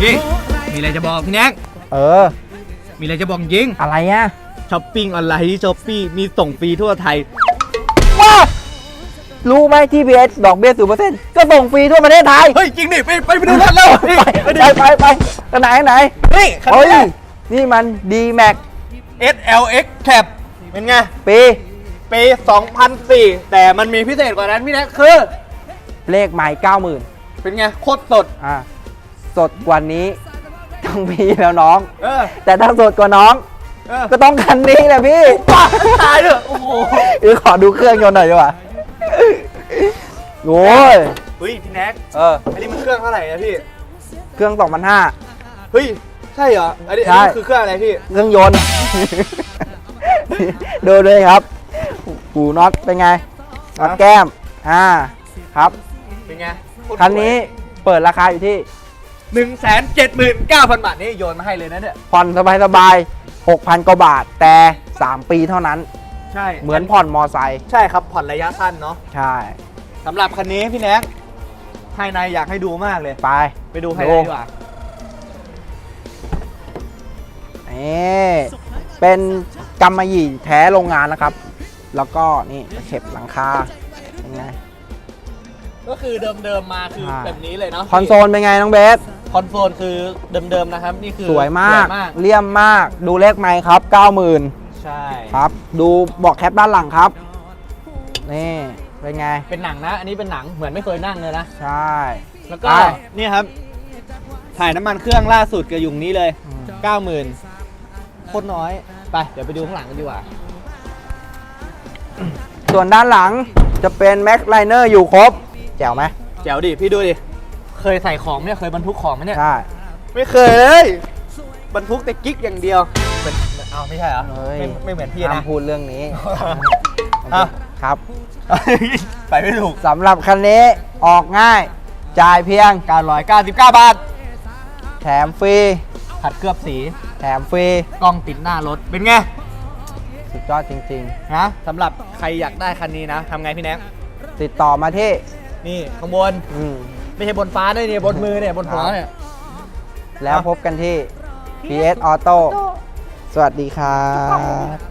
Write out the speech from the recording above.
พี่มีอะไรจะบอกพี่แน็กเออ มีอะไรจะบอกจริงอะไรอะช้อปปิ้งออนไลน์ที่ช้อปปี้มีส่งฟรีทั่วไทย ว้ารู้ไหมที่ PS ดอกเบี้ยศูนเปอร์เซ็นต์ก็ส่งฟรีทั่วประเทศไทย เฮ้ยจริงดิไปไปไปดูรถแล้วไปไปไปไปไปไหนไหนนี่คันเฮ้ยนี้ นี่มัน D Max SLX Cap เป็นไง ปีปี2004 แต่มันมีพิเศษกว่านั้นพี่แน็กคือ เลขใหม่ 90,000 เป็นไง โคตรสด อะ สดกว่านี้ต้องพี่แล้วน้อง เออ แต่ถ้าสดกว่าน้อง เออก็ต้องคันนี้แหละพี่ว้าตายเลยโอ้โหเดี๋ยวขอดูเครื่องยนต์หน่อยดีกว่าโอ้ยเฮ้ยพี่แน็กเอออันนี้มันเครื่องเท่าไหร่นะพี่ เครื่อง2,500 เฮ้ย ใช่เหรอ อันนี้อันใช่นี้คือเครื่องอะไรพี่ เครื่องยนต์ ดูด้วยครับหูน็อตเป็นไงน็อตแก้มอ่าครับ เป็นไงโตรสวยคันนี้เปิดราคาอยู่ที่ห นึ่งแสนเจ็ดหมื่นเก้าพันบาทนี่โยนมาให้เลยนะเนี่ย ผ่อนสบายๆ6,000 กว่าบาท แต่ 3 ปีเท่านั้น ใช่เหมือนผ่อนมอไซค์ใช่ครับผ่อนระยะสั้นเนาะใช่ สำหรับคันนี้พี่แน็กภายในอยากให้ดูมากเลย ไปไปดูภายในดีกว่านี่เป็นกำมะหยี่แท้โรงงานนะครับ แล้วก็นี่ตะเข็บหลังคาเป็นไงก็คือเดิมๆมาคือใช่แบบนี้เลยเนาะคอนโซลเป็นไงน้องเบส คอนโซลคือเดิมๆนะครับ นี่คือสวยมากสวยมากเลี่ยมมาก ดูเลขไมค์ครับ 90,000 ใช่ครับ ดูเบอกแคปด้านหลังครับ นี่เป็นไง เป็นหนังนะ อันนี้เป็นหนังเหมือนไม่เคยนั่งเลยนะ ใช่ แล้วก็ใช่นี่ครับ ถ่ายน้ำมันเครื่องล่าสุดกับยุงนี้เลยอืม90,000โคตรน้อย ไป เดี๋ยวไปดูข้างหลังกันดีกว่า ส่วนด้านหลังจะเป็นแม็กไลเนอร์อยู่ครบ แจ๋วไหมแจ๋วดิ พี่ดูดิ เคยใส่ของเนี่ยเคยบรรทุกของไหมเนี่ย ใช่ไม่เคยเลยบรรทุกแต่กิ๊กอย่างเดียวเป็นเอาไม่ใช่เหรอเฮ้ยไม่ไม่เหมือนพี่ห้านะมพูดเรื่องนี้อะ ครับไปไม่ถูก สำหรับคันนี้ออกง่าย จ่ายเพียง 999 บาท แถมฟรี ขัดเคลือบสีแถมฟรี กล้องติดหน้ารถเป็นไงสุดยอดจริง นะสำหรับใครอยากได้คันนี้นะทำไงพี่แน็กๆ ติดต่อมาที่นี่ข้างบน อืม ไม่ใช่บนฟ้าด้วยเนี่ยบนมือเนี่ยบนหัวเนี่ย แล้วพบกันที่ PS Auto สวัสดีครับ